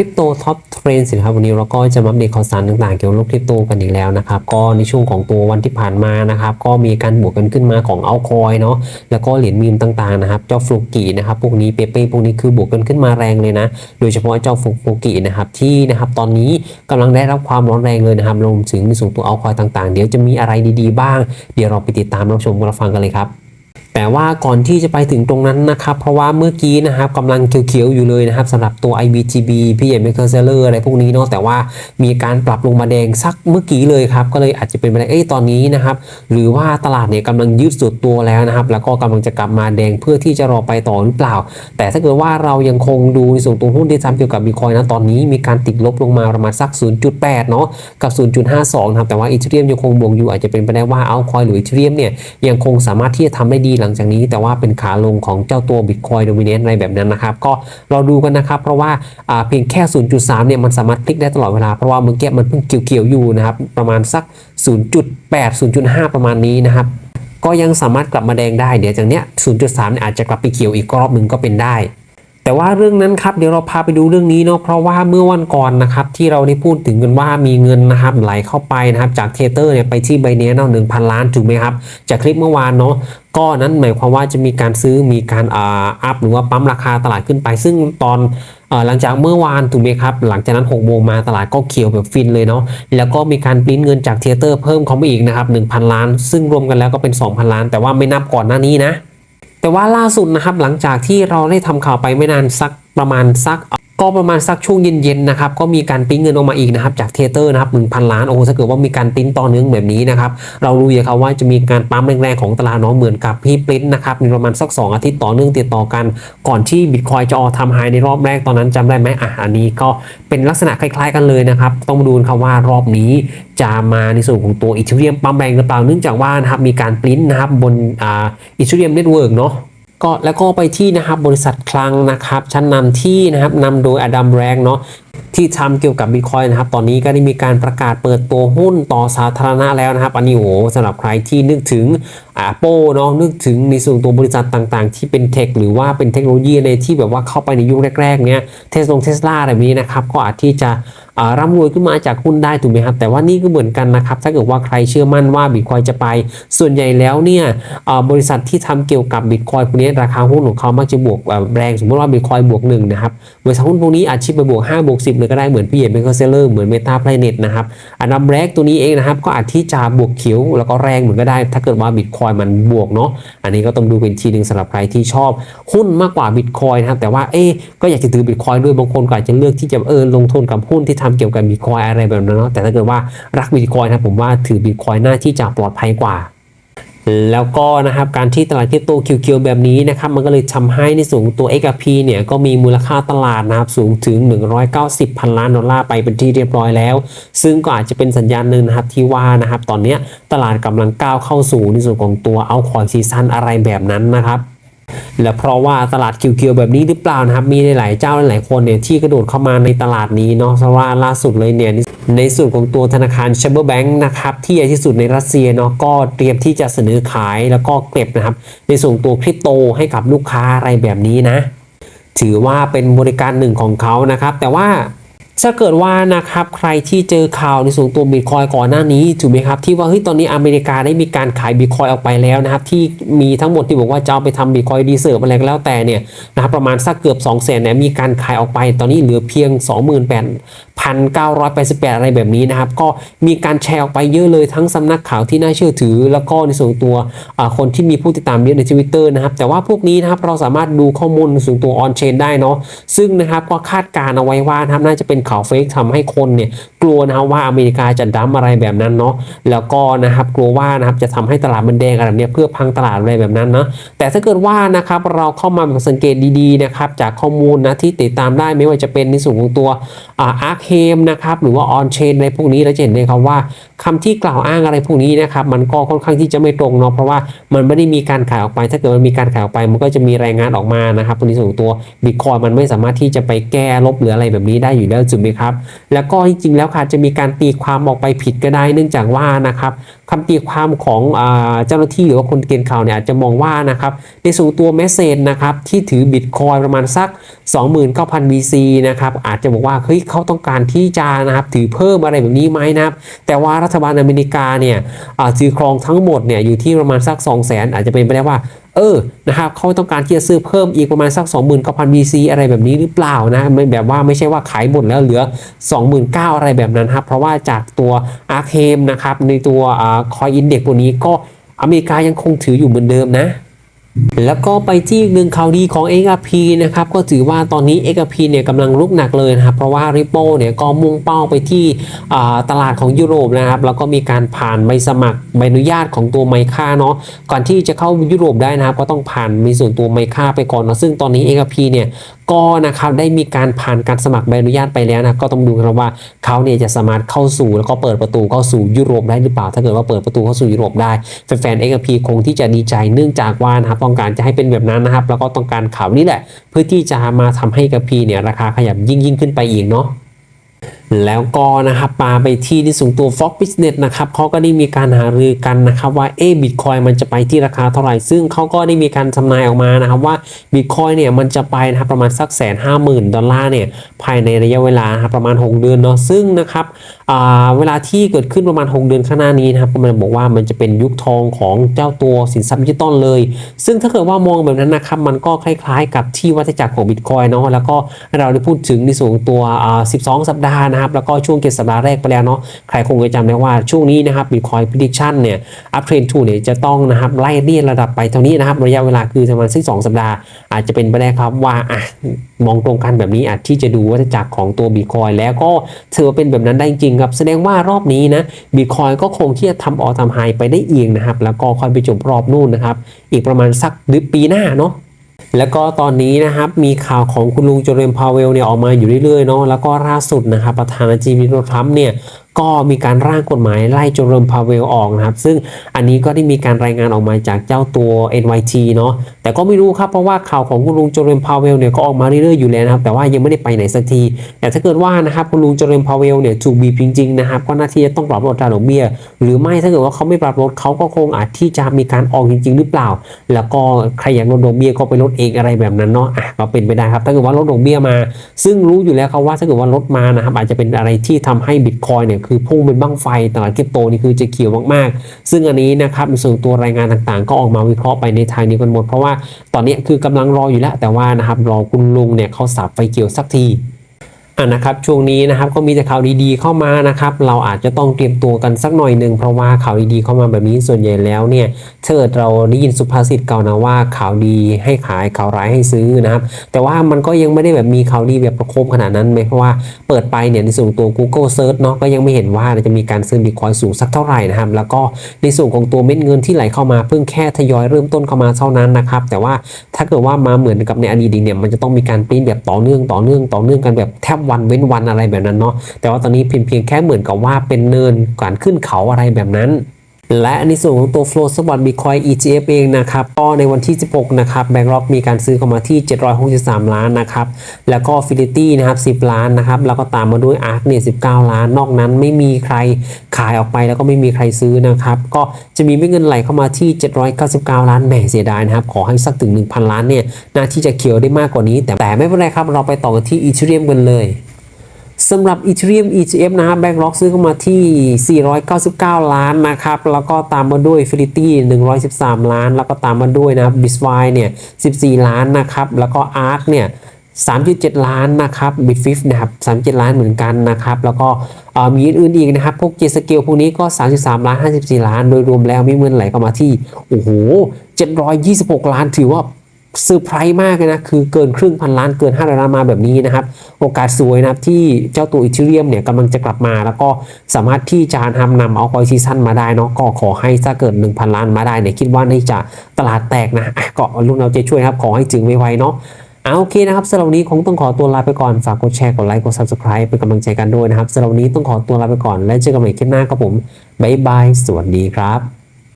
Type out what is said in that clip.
ริปโตท็อปเทรนสินะครับวันนี้เราก็จะมาอัปเดตข่าวสารต่างๆ เกี่ยวกับโลกคริปโตกันอีกแล้วนะครับก็ในช่วงของตัววันที่ผ่านมานะครับก็มีการบวกกันขึ้นมาของเอาคอยเนาะแล้วก็เหรียญมีมต่างๆนะครับเจ้าฟลูกินะครับพวกนี้เปเป้พวกนี้คือบวกกันขึ้นมาแรงเลยนะ โดยเฉพาะเจ้าฟลูกินะครับที่นะครับตอนนี้กำลังได้รับความร้อนแรงเลยนะครับรวมถึงในส่วนตัวเอาคอยต่างๆ เดี๋ยวจะมีอะไรดีๆบ้าง เดี๋ยวเราไปติดตามรับชมรับฟังกันเลยครับ แต่ว่าก่อนที่จะไปถึงตรงนั้นนะครับ เพราะว่าเมื่อกี้นะครับกำลังเขียวๆอยู่เลยนะครับสำหรับตัว IBTB พี่เอ็มเ c อร์เซเลอร์อะไรพวกนี้เนาะแต่ว่ามีการปรับลงมาแดงสักเมื่อกี้เลยครับ ก็เลยอาจจะเป็นไปได้เอ้ยตอนนี้นะครับ หรือว่าตลาดเนี่ยกำลังยืดสุดตัวแล้วนะครับ แล้วก็กำลังจะกลับมาแดงเพื่อที่จะรอไปต่อหรือเปล่า แต่ถ้าเกิดว่าเรายังคงดูในส่วนตัวหุ้นที่ทำเกี่ยวกับบิตคอยนะตอนนี้มีการติดลบลงมาประมาณสัก 0.8 เนาะกับ 0.52 นะครับแต่ว่าอีเทเรียมยังคงบวกอยู่อาจจะเป็นไปได้ว่าเอาคอยหรืออีเทเรียมเนี่ยยังคงสามารถที่จะทำได้ดีหลังจากนี้แต่ว่าเป็นขาลงของเจ้าตัว Bitcoin Dominance อะไรแบบนั้นนะครับ ก็เราดูกันนะครับ เพราะว่าอ่าเพียงแค่ 0.3 เนี่ยมันสามารถพลิกได้ตลอดเวลา เพราะว่าเมื่อกี้มันเพิ่งเกี่ยวๆอยู่นะครับ ประมาณสัก 0.8 0.5 ประมาณนี้นะครับก็ยังสามารถกลับมาแดงได้ เดี๋ยวจากเนี้ย 0.3เนี่ยอาจจะกลับไปเขียวอีกรอบหนึ่งก็เป็นได้ แต่ว่าเรื่องนั้นครับเดี๋ยวเราพาไปดูเรื่องนี้เนาะเพราะว่าเมื่อวันก่อนนะครับที่เราได้พูดถึงกันว่ามีเงินนะครับไหลเข้าไปนะครับจากเทเตอร์เนี่ยไปที่ไบเนียเนาะหนึ่งพันล้านถูกไหมครับจากคลิปเมื่อวานเนาะก็นั้นหมายความว่าจะมีการซื้อมีการอ่าอัพหรือว่าปั๊มราคาตลาดขึ้นไป ซึ่งตอนอ่อหลังจากเมื่อวานถูกไหมครับ หลังจากนั้น6โมงมาตลาดก็เขียวแบบฟินเลยเนาะแล้วก็มีการปริ้นเงินจากเทเตอร์เพิ่มเข้ามาอีกนะครับ1,000 ล้าน ซึ่งรวมกันแล้วก็เป็น 2,000 ล้าน แต่ว่าไม่นับก่อนหน้านี้นะ แต่ว่าล่าสุดนะครับหลังจากที่เราได้ทำข่าวไปไม่นานสักประมาณสัก ก็ประมาณสักช่วงเย็นๆนะครับก็มีการปริ้นเงินออกมาอีกนะครับจากเทเตอร์นะครับหนึ่งพันล้านโอ้โหถ้าเกิดว่ามีการปริ้นต่อเนื่องแบบนี้นะครับเรารู้อยู่ครับว่าจะมีการปั๊มแรงๆของตลาดเนาะเหมือนกับพี่ปริ้นนะครับมีประมาณสัก 2 อาทิตย์ต่อเนื่องติดต่อกัน ก่อนที่บิตคอยจะออทำไฮในรอบแรกตอนนั้นจำได้ไหมอะอันนี้ก็เป็นลักษณะคล้าย ๆ กันเลยนะครับต้องมาดูครับว่ารอบนี้จะมาในส่วนของตัวอีเทเรียมปั๊มแรงหรือเปล่าเนื่องจากว่านะครับมีการปริ้นนะครับบนอ่าอีเทเรียมเน็ตเวิร์กเนาะ ก็แล้วก็ไปที่นะครับบริษัทคลังนะครับชั้นนำที่นะครับนำโดยอดัมแรงเนาะที่ทำเกี่ยวกับบิตคอยนะครับ ตอนนี้ก็ได้มีการประกาศเปิดตัวหุ้นต่อสาธารณะแล้วนะครับ อันนี้โอ้สำหรับใครที่นึกถึง Apple เนาะนึกถึงในส่วนตัวบริษัทต่างๆ ที่เป็นเทคหรือว่าเป็นเทคโนโลยีในที่แบบว่าเข้าไปในยุคแรกๆเนี้ยเทสลงเทสลาอะไรแบบนี้นะครับ ก็อาจที่จะ ร่ำรวยขึ้นมาจากหุ้นได้ถูกไหมครับแต่ว่านี่ก็เหมือนกันนะครับถ้าเกิดว่าใครเชื่อมั่นว่าบิตคอยจะไป ส่วนใหญ่แล้วเนี่ยบริษัทที่ทำเกี่ยวกับบิตคอยพวกนี้ราคาหุ้นของเขามักจะบวกแรงสมมติว่าบิตคอยบวกหนึ่งนะครับบริษัทหุ้นพวกนี้อาจจะไปบวก5บวก10เลยก็ได้เหมือนพี่เอ็มเบเกอร์เซเลอร์เหมือนเมตาไพลเน็ตนะครับอันดับแรกตัวนี้เองนะครับก็อาจที่จะบวกเขียวแล้วก็แรงเหมือนก็ได้ ถ้าเกิดว่าบิตคอยมันบวกเนาะอันนี้ก็ต้องดูเป็นทีหนึ่งสำหรับใครที่ชอบหุ้นมากกว่าบิตคอยนะครับแต่ว่าเอ๊ก็อยากจะถือบิตคอยด้วยบางคนก็อาจจะเลือกที่จะเออลงทุนกับหุ้นที่ทำเกี่ยวกับบิตคอยอะไรแบบนั้นเนาะแต่ถ้าเกิดว่ารักบิตคอยนะผมว่าถือบิตคอยน่าที่จะปลอดภัยกว่า แล้วก็นะครับการที่ตลาดคริปโตคิวๆแบบนี้นะครับมันก็เลยทำให้ในส่วนของตัว XRP เนี่ยก็มีมูลค่าตลาดนะครับสูงถึง 190พันล้านดอลลาร์ไปเป็นที่เรียบร้อยแล้ว ซึ่งก็อาจจะเป็นสัญญาณหนึ่งนะครับที่ว่านะครับตอนนี้ตลาดกำลังก้าวเข้าสู่ในส่วนของตัวเอาคอยซีซันอะไรแบบนั้นนะครับ และเพราะว่าตลาดคิวๆแบบนี้หรือเปล่านะครับ มีหลายๆเจ้าหลายๆคนเนี่ยที่กระโดดเข้ามาในตลาดนี้เนาะเพราะว่าล่าสุดเลยเนี่ยในส่วนของตัวธนาคารเชเบอร์แบงค์นะครับที่ใหญ่ที่สุดในรัสเซียเนาะก็เตรียมที่จะเสนอขายแล้วก็เก็บนะครับ ในส่วนตัวคริปโตให้กับลูกค้าอะไรแบบนี้นะ ถือว่าเป็นบริการหนึ่งของเขานะครับ แต่ว่า ถ้าเกิดว่านะครับใครที่เจอข่าวในส่วนตัวบิตคอยก่อนหน้านี้ถูกไหมครับที่ว่าเฮ้ยตอนนี้อเมริกาได้มีการขายบิตคอยออกไปแล้วนะครับที่มีทั้งหมดที่บอกว่าจะเอาไปทำบิตคอยดีเซิร์ฟอะไรก็แล้วแต่เนี่ยนะครับประมาณสักเกือบ 2 0 0 0 0นเนี่ยมีการขายออกไปตอนนี้เหลือเพียง 28,988 อะไรแบบนี้นะครับ ก็มีการแชร์ออกไปเยอะเลยทั้งสำนักข่าวที่น่าเชื่อถือ แล้วก็ในส่วนตัวคนที่มีผู้ติดตามเยอะในทวิตเตอร์นะครับ แต่ว่าพวกนี้นะครับเราสามารถดูข้อมูลในส่วนตัวออนเชนได้เนาะซึ่งนะครับก็คาดการณ์เอาไว้ว่านะครับน่าจะเป็นข่าวเฟกทำให้คนเนี่ย กลัวนะครับว่าอเมริกาจะดั้มอะไรแบบนั้นเนาะแล้วก็นะครับกลัวว่านะครับจะทำให้ตลาดมันแดงอะไรแบบเนี้ยเพื่อพังตลาดอะไรแบบนั้นเนาะแต่ถ้าเกิดว่านะครับเราเข้ามาแบบสังเกตดีๆนะครับจากข้อมูลนะที่ติดตามได้ไม่ว่าจะเป็นในส่วนของตัวอาร์เคมนะครับหรือว่าออนเชนอะไรพวกนี้เราจะเห็นเลยครับว่าคำที่กล่าวอ้างอะไรพวกนี้นะครับมันก็ค่อนข้างที่จะไม่ตรงเนาะเพราะว่ามันไม่ได้มีการขายออกไป ถ้าเกิดมันมีการขายออกไป มันก็จะมีรายงานออกมานะครับตรงนี้ส่วนตัวบิตคอยมันไม่สามารถที่จะไปแก้ลบหรืออะไรแบบนี้ได้อยู่แล้วจุดไหมครับแล้วก็จริงๆแล้วค่ะจะมีการตีความออกไปผิดก็ได้ เนื่องจากว่านะครับคำตีความของเจ้าหน้าที่หรือว่าคนเกณฑ์ข่าวเนี่ยอาจจะมองว่านะครับในส่วนตัวเมสเซจนะครับที่ถือบิตคอยประมาณสัก 29,000 BC นะครับอาจจะบอกว่าเฮ้ยเขาต้องการที่จะนะครับถือเพิ่มอะไรแบบนี้ไหมนะครับแต่ว่ารัฐบาลอเมริกาเนี่ยถือครองทั้งหมดเนี่ยอยู่ที่ประมาณสัก 2 0 0 0 0 0 อาจจะเป็นไปได้ว่า เออนะครับเขาต้องการที่จะซื้อเพิ่มอีกประมาณสัก29,000 BC อะไรแบบนี้หรือเปล่านะไม่แบบว่าไม่ใช่ว่าขายหมดแล้วเหลือ 29,000อะไรแบบนั้นครับเพราะว่าจากตัวอาร์เคมนะครับในตัวคอยอินเด็กตัวนี้ก็อเมริกายังคงถืออยู่เหมือนเดิมนะ แล้วก็ไปที่อีกหนึ่งข่าวดีของ XRP นะครับก็ถือว่าตอนนี้ XRP เนี่ยกำลังลุกหนักเลยนะครับเพราะว่า Ripple เนี่ยก็มุ่งเป้าไปที่ตลาดของยุโรปนะครับแล้วก็มีการผ่านใบสมัครใบอนุญาตของตัวไมค่าเนาะก่อนที่จะเข้ายุโรปได้นะครับก็ต้องผ่านมีส่วนตัวไมค่าไปก่อนเนาะซึ่งตอนนี้ XRP เนี่ย ก็นะครับได้มีการผ่านการสมัครใบอนุญาตไปแล้วนะก็ต้องดูกันว่าเขาเนี่ยจะสามารถเข้าสู่แล้วก็เปิดประตูเข้าสู่ยุโรปได้หรือเปล่า ถ้าเกิดว่าเปิดประตูเข้าสู่ยุโรปได้แฟนๆเอ็กพีคงที่จะดีใจเนื่องจากว่านะครับต้องการจะให้เป็นแบบนั้นนะครับ แล้วก็ต้องการข่าวนี้แหละ เพื่อที่จะมาทำให้ XRP เนี่ยราคาขยับยิ่งยิ่งขึ้นไปอีกเนาะ แล้วก็นะครับมาไปที่ในส่วนตัว Fox Business นะครับเขาก็ได้มีการหารือกันนะครับว่าเอ๊บิตคอยมันจะไปที่ราคาเท่าไหร่ ซึ่งเขาก็ได้มีการทำนายออกมานะครับว่าบิตคอยเนี่ยมันจะไปนะครับประมาณสักแสนห้าหมื่นดอลลาร์เนี่ยภายในระยะเวลาครับประมาณ 6 เดือนเนาะซึ่งนะครับเวลาที่เกิดขึ้นประมาณ 6 เดือนข้างหน้านี้นะครับก็มันบอกว่ามันจะเป็นยุคทองของเจ้าตัวสินทรัพย์ดิจิตอลเลย ซึ่งถ้าเกิดว่ามองแบบนั้นนะครับมันก็คล้าย ๆ กับที่วัฏจักรของบิตคอยเนาะแล้วก็เราได้พูดถึงในส่วนของตัวอ่า12 สัปดาห์นะครับแล้วก็ช่วงเกตสัปดาห์แรกไปแล้วเนาะใครคงจะจำได้ว่าช่วงนี้นะครับ Bitcoin prediction เนี่ย up trend 2เนี่ยจะต้องนะครับไล่เรียนระดับไปเท่านี้นะครับระยะเวลาคือประมาณสักสองสัปดาห์ อาจจะเป็นไปได้ครับว่าอะมองตรงกันแบบนี้อาจที่จะดูวัฏจักรของตัว Bitcoin แล้วก็ถือว่าเป็นแบบนั้นได้จริงครับแสดงว่ารอบนี้นะ Bitcoin ก็คงที่จะทำออทำไฮไปได้อีกนะครับแล้วก็ค่อยไปจบรอบนู่นนะครับอีกประมาณสักเดือปีหน้าเนาะ แล้วก็ตอนนี้นะครับมีข่าวของคุณลุงโจเรมพาวเวลเนี่ยออกมาอยู่เรื่อยๆเนาะแล้วก็ล่าสุดนะครับประธานาธิบดีโดนัลด์ทรัมป์เนี่ย ก็มีการร่างกฎหมายไล่โจเรมพาวเวลออกนะครับ ซึ่งอันนี้ก็ได้มีการรายงานออกมาจากเจ้าตัว NYT เนาะแต่ก็ไม่รู้ครับเพราะว่าข่าวของคุณลุงโจเรมพาวเวลเนี่ยก็ออกมาเรื่อยๆอยู่แล้วนะครับแต่ว่ายังไม่ได้ไปไหนสักที แต่ถ้าเกิดว่านะครับคุณลุงโจเรมพาวเวลเนี่ยถูกบีบจริงๆนะครับก็น่าที่จะต้องปรับลดอัตราดอกเบี้ย หรือไม่ถ้าเกิดว่าเขาไม่ปรับลดเขาก็คงอาจที่จะมีการออกจริง ๆ หรือเปล่า แล้วก็ใครอยากลดดอกเบี้ยก็ไปลดเองอะไรแบบนั้นเนาะอะก็เป็นไปได้ครับถ้าเกิดว่าลดดอกเบี้ยมา ซึ่งรู้อยู่แล้วครับว่าถ้าเกิดว่าลดมานะครับอาจจะเป็นอะไรที่ทำให้บิตคอยเนี่ยคือพุ่งเป็นบ้างไฟตลาดคริปโตนี่คือจะเขียวมากๆ ซึ่งอันนี้นะครับในส่วนตัวรายงานต่างๆ ก็ออกมาวิเคราะห์ไปในทางนี้กันหมด เพราะว่าตอนนี้คือกำลังรออยู่แล้วแต่ว่านะครับรอคุณลุงเนี่ยเขาสับไฟเขียวสักที อะนะครับช่วงนี้นะครับก็มีแต่ข่าวดีๆเข้ามานะครับเราอาจจะต้องเตรียมตัวกันสักหน่อยหนึ่งเพราะว่าข่าวดีๆเข้ามาแบบนี้ส่วนใหญ่แล้วเนี่ยเกิดเราได้ยินสุภาษิตเก่านะว่าข่าวดีให้ขายข่าวร้ายให้ซื้อนะครับแต่ว่ามันก็ยังไม่ได้แบบมีข่าวดีแบบประโคมขนาดนั้นไหมเพราะว่าเปิดไปเนี่ยในส่วนตัว Google Search เนาะก็ยังไม่เห็นว่าจะมีการซื้อบิตคอยสูงสักเท่าไหร่นะครับแล้วก็ในส่วนของตัวเม็ดเงินที่ไหลเข้ามาเพิ่งแค่ทยอยเริ่มต้นเข้ามาเท่านั้นนะครับแต่ว่าถ้าเกิดว่ามาเหมือนกับในอดีตเนี่ยมันจะต้องมีการปริ้นแบบต่อเนื่องต่อเนื่องต่อเนื่องกันแบบแทบวันเว้นวันอะไรแบบนั้นเนาะแต่ว่าตอนนี้เพียงเพียงแค่เหมือนกับว่าเป็นเนินการขึ้นเขาอะไรแบบนั้น และในส่วนของตัว Flow Spot Bitcoin ETF เองนะครับก็ในวันที่ 16 นะครับ BlackRock มีการซื้อเข้ามาที่ 763 ล้านนะครับ แล้วก็ Fidelity นะครับ 10 ล้านนะครับ แล้วก็ตามมาด้วย ARK เนี่ย 19 ล้าน นอกนั้นไม่มีใครขายออกไปแล้วก็ไม่มีใครซื้อนะครับ ก็จะมีเงินไหลเข้ามาที่ 799 ล้านแหมเสียดายนะครับ ขอให้สักถึง 1,000 ล้านเนี่ยน่าที่จะเขียวได้มากกว่านี้ แต่แต่ไม่เป็นไรครับเราไปต่อกันที่ Ethereum กันเลย สำหรับ Ethereum ETF นะครับ BlackRock ซื้อเข้ามาที่ 499 ล้านนะครับ แล้วก็ตามมาด้วย Fidelity 113 ล้าน แล้วก็ตามมาด้วยนะครับ b i s w i เนี่ย 14 ล้านนะครับ แล้วก็ ARK เนี่ย3.7 ล้านนะครับ Bitfif นะครับ3.7 ล้านเหมือนกันนะครับ แล้วก็เอ่อมีอื่นๆอีกนะครับ พวก J Scale พวกนี้ก็ 33 ล้าน 54 ล้าน โดยรวมแล้วมีเงินไหลเข้ามาที่ โอ้โห 726 ล้านถือว่า เซอร์ไพรส์มากเลยนะคือเกินครึ่งพันล้านเกิน5ล้านมาแบบนี้นะครับ โอกาสสวยนะครับที่เจ้าตัวอีเทเรียมเนี่ยกำลังจะกลับมา แล้วก็สามารถที่จะทำนำเอาคอยซีซั่นมาได้เนาะก็ขอให้ถ้าเกิด 1,000 ล้านมาได้เนี่ยคิดว่านี่จะตลาดแตกนะก็ลุ้นเอาใจช่วยครับ ขอให้จึงไวๆเนาะเอาโอเคนะครับสำหรับนี้คงต้องขอตัวลาไปก่อนฝากกดแชร์กดไลค์กด subscribe เป็นกำลังใจกันด้วยนะครับสำหรับวันนี้ต้องขอตัวลาไปก่อน และเจอกันใหม่คลิปหน้าครับผมบ๊ายบายสวัสดีครับ